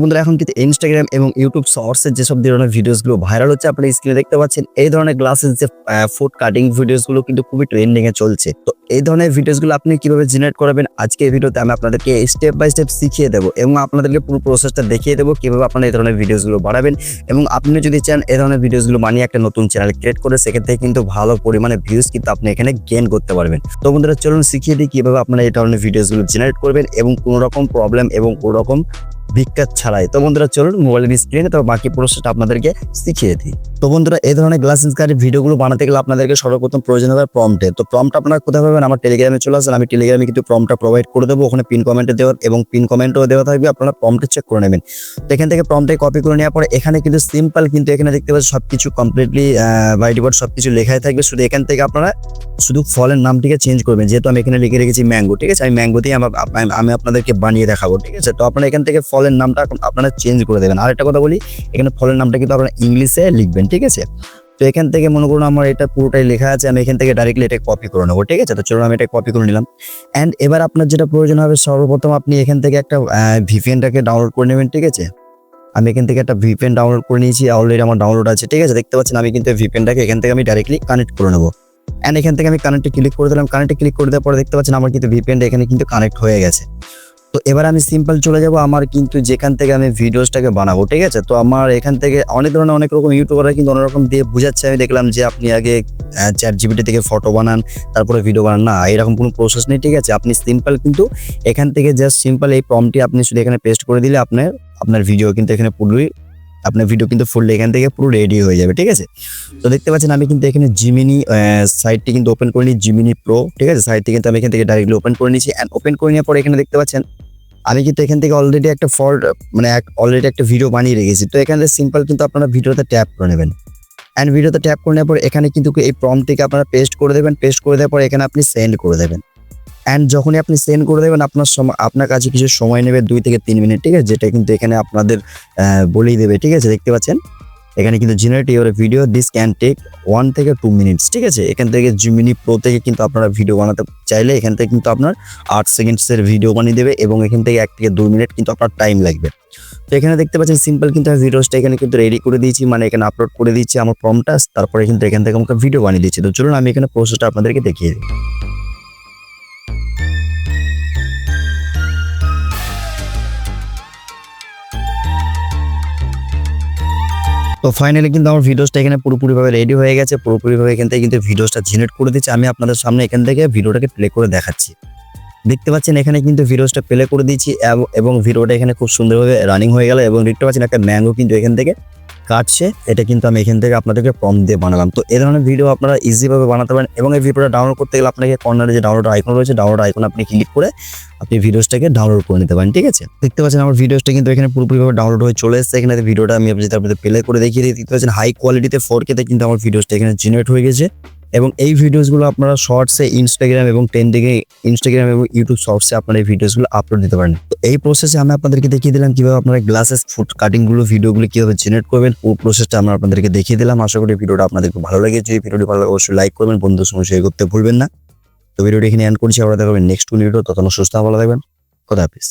বন্ধুরা, এখন কিন্তু ইনস্টাগ্রাম এবং ইউটিউব শর্টসের যেসব ধরনের ভিডিওসগুলো ভাইরাল হচ্ছে আপনি স্ক্রিনে দেখতে পাচ্ছেন, এই ধরনের গ্লাসেস যে ফুড কাটিং ভিডিওসগুলো কিন্তু খুবই ট্রেন্ডিং এ চলছে। তো এই ধরনের ভিডিওসগুলো আপনি কীভাবে জেনারেট করাবেন, আজকে এই ভিডিওতে আমি আপনাদেরকে স্টেপ বাই স্টেপ শিখিয়ে দেবো এবং আপনাদেরকে পুরো প্রসেসটা দেখিয়ে দেবো কীভাবে আপনারা এই ধরনের ভিডিওসগুলো বাড়াবেন এবং আপনি যদি চান এই ধরনের ভিডিওসগুলো বানিয়ে একটা নতুন চ্যানেল ক্রিয়েট করে, সেক্ষেত্রে কিন্তু ভালো পরিমাণে ভিউজ কিন্তু আপনি এখানে গেন করতে পারবেন। তো বন্ধুরা, চলুন শিখিয়ে দিই কীভাবে আপনারা এই ধরনের ভিডিওসগুলো জেনারেট করবেন এবং কোনো রকম প্রবলেম এবং কোনো রকম বিজ্ঞাত ছাড়াই। তো বন্ধুরা, চলুন মোবাইলের স্ক্রিনে তো বাকি প্রসেসটা আপনাদেরকে শিখিয়ে দিই। তো বন্ধুরা, এই ধরনের গ্লাস ইনস্কারের ভিডিওগুলো বানাতে গেলে আপনাদেরকে সর্বপ্রথম প্রয়োজন হবে প্রম্পটে তো প্রম্পট আপনারা কোথায় পাবেন? আমার টেলিগ্রামে চলে আসেন। আমি টেলিগ্রামে কিন্তু প্রম্পটটা প্রোভাইড করে দেবো। ওখানে পিন কমেন্টে দেওয়ার এবং পিন কমেন্টও দেওয়া থাকবে। আপনারা প্রম্পটে চেক করে নেবেন। তো এখান থেকে প্রম্পটে কপি করে নেওয়ার পরে, এখানে কিন্তু সিম্পল কিন্তু এখানে দেখতে পাচ্ছেন সবকিছু কমপ্লিটলি বাই ডিফল্ট সবকিছু লেখাই থাকবে। শুধু এখান থেকে আপনারা শুধু ফলের নামটিকে চেঞ্জ করবেন। যেহেতু আমি এখানে লিখে রেখেছি ম্যাঙ্গো ঠিক আছে? আমি ম্যাঙ্গোতেই আমার, আমি আপনাদেরকে বানিয়ে দেখাবো, ঠিক আছে? তো আপনারা এখান থেকে ফলের নামটা এখন আপনারা চেঞ্জ করে দেবেন। আর একটা কথা বলি, এখানে ফলের নামটা কিন্তু আপনারা ইংলিশে লিখবেন, ঠিক আছে? তো এখান থেকে মনে করুন আমার এটা পুরোটাই লেখা আছে, আমি এখান থেকে ডাইরেক্টলি এটা কপি করে নেব, ঠিক আছে? তো চলুন আমি এটা কপি করে নিলাম। অ্যান্ড এবার আপনার যেটা প্রয়োজন হবে, সর্বপ্রথম আপনি এখান থেকে একটা ভিপিএনটাকে ডাউনলোড করে নেবেন, ঠিক আছে? আমি এখান থেকে একটা ভিপিএন ডাউনলোড করে নিয়েছি অলরেডি আমার ডাউনলোড আছে, ঠিক আছে? দেখতে পাচ্ছেন, আমি কিন্তু ভিপিএনটাকে এখান থেকে আমি ডাইরেক্টলি কানেক্ট করে নেব। অ্যান্ড এখান থেকে আমি কানেক্টে ক্লিক করে দিলাম কানেক্টে ক্লিক করে দেওয়ার পরে দেখতে পাচ্ছেন, আমার কিন্তু ভিপিএনটা এখানে কিন্তু কানেক্ট হয়ে গেছে। তো এবার আমি সিম্পল চলে যাব, আমার কিন্তু যেখান থেকে আমি ভিডিওসটাকে বানাবো, ঠিক আছে? তো আমার এখান থেকে অনেক ধরনের, অনেক রকম ইউটিউবাররা কিন্তু অনেক রকম দিয়ে বুঝাচ্ছে। আমি দেখলাম যে আপনি আগে চ্যাট জিবিটি থেকে ফটো বানান, তারপরে ভিডিও বানান। না, এরকম কোনো প্রসেস নেই, ঠিক আছে? আপনি সিম্পল কিন্তু এখান থেকে জাস্ট সিম্পল এই প্রমটি আপনি শুধু এখানে পেস্ট করে দিলে আপনার আপনার ভিডিও কিন্তু এখানে পুরোই, আপনার ভিডিও কিন্তু ফুললি এখান থেকে পুরো রেডি হয়ে যাবে, ঠিক আছে? তো দেখতে পাচ্ছেন, আমি কিন্তু এখানে জিমিনি সাইটটি কিন্তু ওপেন করে নিই জিমিনি প্রো ঠিক আছে? সাইটটি কিন্তু আমি এখান থেকে ডাইরেক্টলি ওপেন করে নিয়েছি। অ্যান্ড ওপেন করে নেওয়ার পরে এখানে দেখতে পাচ্ছেন আমি কিন্তু এখান থেকে অলরেডি একটা ফর মানে অলরেডি একটা ভিডিও বানিয়ে রেখেছি। তো এখানে সিম্পল কিন্তু আপনারা ভিডিওতে ট্যাপ করে নেবেন। অ্যান্ড ভিডিওতে ট্যাপ করে নেওয়ার পর এখানে কিন্তু এই প্রমটিকে আপনারা পেস্ট করে দেবেন। পেস্ট করে দেওয়ার পর এখানে আপনি সেন্ড করে দেবেন। অ্যান্ড যখনই আপনি সেন্ড করে দেবেন, আপনার সময় আপনার কাছে কিছু সময় নেবে দুই থেকে তিন মিনিট ঠিক আছে? যেটা কিন্তু এখানে আপনাদের বলেই দেবে, ঠিক আছে? দেখতে পাচ্ছেন? এখানে কিন্তু generate your video this can take one থেকে টু মিনিটস ঠিক আছে? এখান থেকে জিমিনি প্রো থেকে কিন্তু আপনারা ভিডিও বানাতে চাইলে এখান থেকে কিন্তু আপনার আট সেকেন্ডসের ভিডিও বানিয়ে দেবে এবং এখান থেকে এক থেকে দুই মিনিট কিন্তু আপনার টাইম লাগবে। তো এখানে দেখতে পাচ্ছেন সিম্পল কিন্তু আমি ভিডিওসটা এখানে কিন্তু রেডি করে দিয়েছি মানে এখানে আপলোড করে দিচ্ছি আমার প্রমটা তারপরে কিন্তু এখান থেকে আমাকে ভিডিও বানিয়ে দিচ্ছি তো চলুন আমি এখানে প্রসেসটা আপনাদেরকে দেখিয়ে দিই। তো ফাইনালি কিন্তু আমার ভিডিওসটা এখানে পুরোপুরিভাবে রেডি হয়ে গেছে, পুরোপুরিভাবে এখান থেকে কিন্তু ভিডিওসটা জেনারেট করে দিচ্ছি। আমি আপনাদের সামনে এখান থেকে ভিডিওটাকে প্লে করে দেখাচ্ছি। দেখতে পাচ্ছেন এখানে কিন্তু ভিডিওসটা প্লে করে দিয়েছি এব- এবং ভিডিওটা এখানে খুব সুন্দরভাবে রানিং হয়ে গেল এবং দেখতে পাচ্ছেন একটা ম্যাঙ্গো কিন্তু এখান থেকে কাটছে, এটা কিন্তু আমি এখান থেকে আপনাদেরকে কম দিয়ে বানালাম। তো এই ধরনের ভিডিও আপনারা ইজিভাবে বানাতে পারেন এবং এই ভিডিওটা ডাউনলোড করতে গেলে আপনাকে কর্নারে যে ডাউনলোড আইকন রয়েছে ডাউনলোড আইকন আপনি ক্লিক করে আপনি ভিডিওসটাকে ডাউনলোড করে নিতে পারেন, ঠিক আছে? দেখতে পাচ্ছেন আমার ভিডিওসটা কিন্তু এখানে পুরোপুরিভাবে ডাউনলোড হয়ে চলে এসেছে। এখানে ভিডিওটা আমি যদি আপনাদের প্লে করে দেখিয়ে দিই। দেখতে পাচ্ছেন হাই কোয়ালিটিতে ফোর কিন্তু আমার ভিডিওসটা এখানে জেনারেট হয়ে গেছে। এবং এই ভিডিওসগুলো আপনারা শর্টসে ইনস্টাগ্রাম এবং ট্রেন্ডিংয়ে ইনস্টাগ্রাম এবং ইউটিউব শর্টসে আপনারা এই ভিডিওসগুলো আপলোড দিতে পারেন। তো এই প্রসেসে আমি আপনাদেরকে দেখিয়ে দিলাম কীভাবে আপনারা গ্লাসেস ফুড কাটিংগুলো ভিডিওগুলো কীভাবে জেনারেট করবেন, পুরো প্রসেসটা আমরা আপনাদেরকে দেখিয়ে দিলাম। আশা করি ভিডিওটা আপনাদেরকে ভালো লেগেছে। এই ভিডিওটি ভালো লাগে, অবশ্যই লাইক করবেন বন্ধুর সঙ্গে শেয়ার করতে ভুলবেন না। তো ভিডিওটি এখানে এন্ড করছি আমরা দেখাবেন নেক্সট ভিডিও তখন সুস্থ ভালো থাকবেন। খোদা হাফিজ।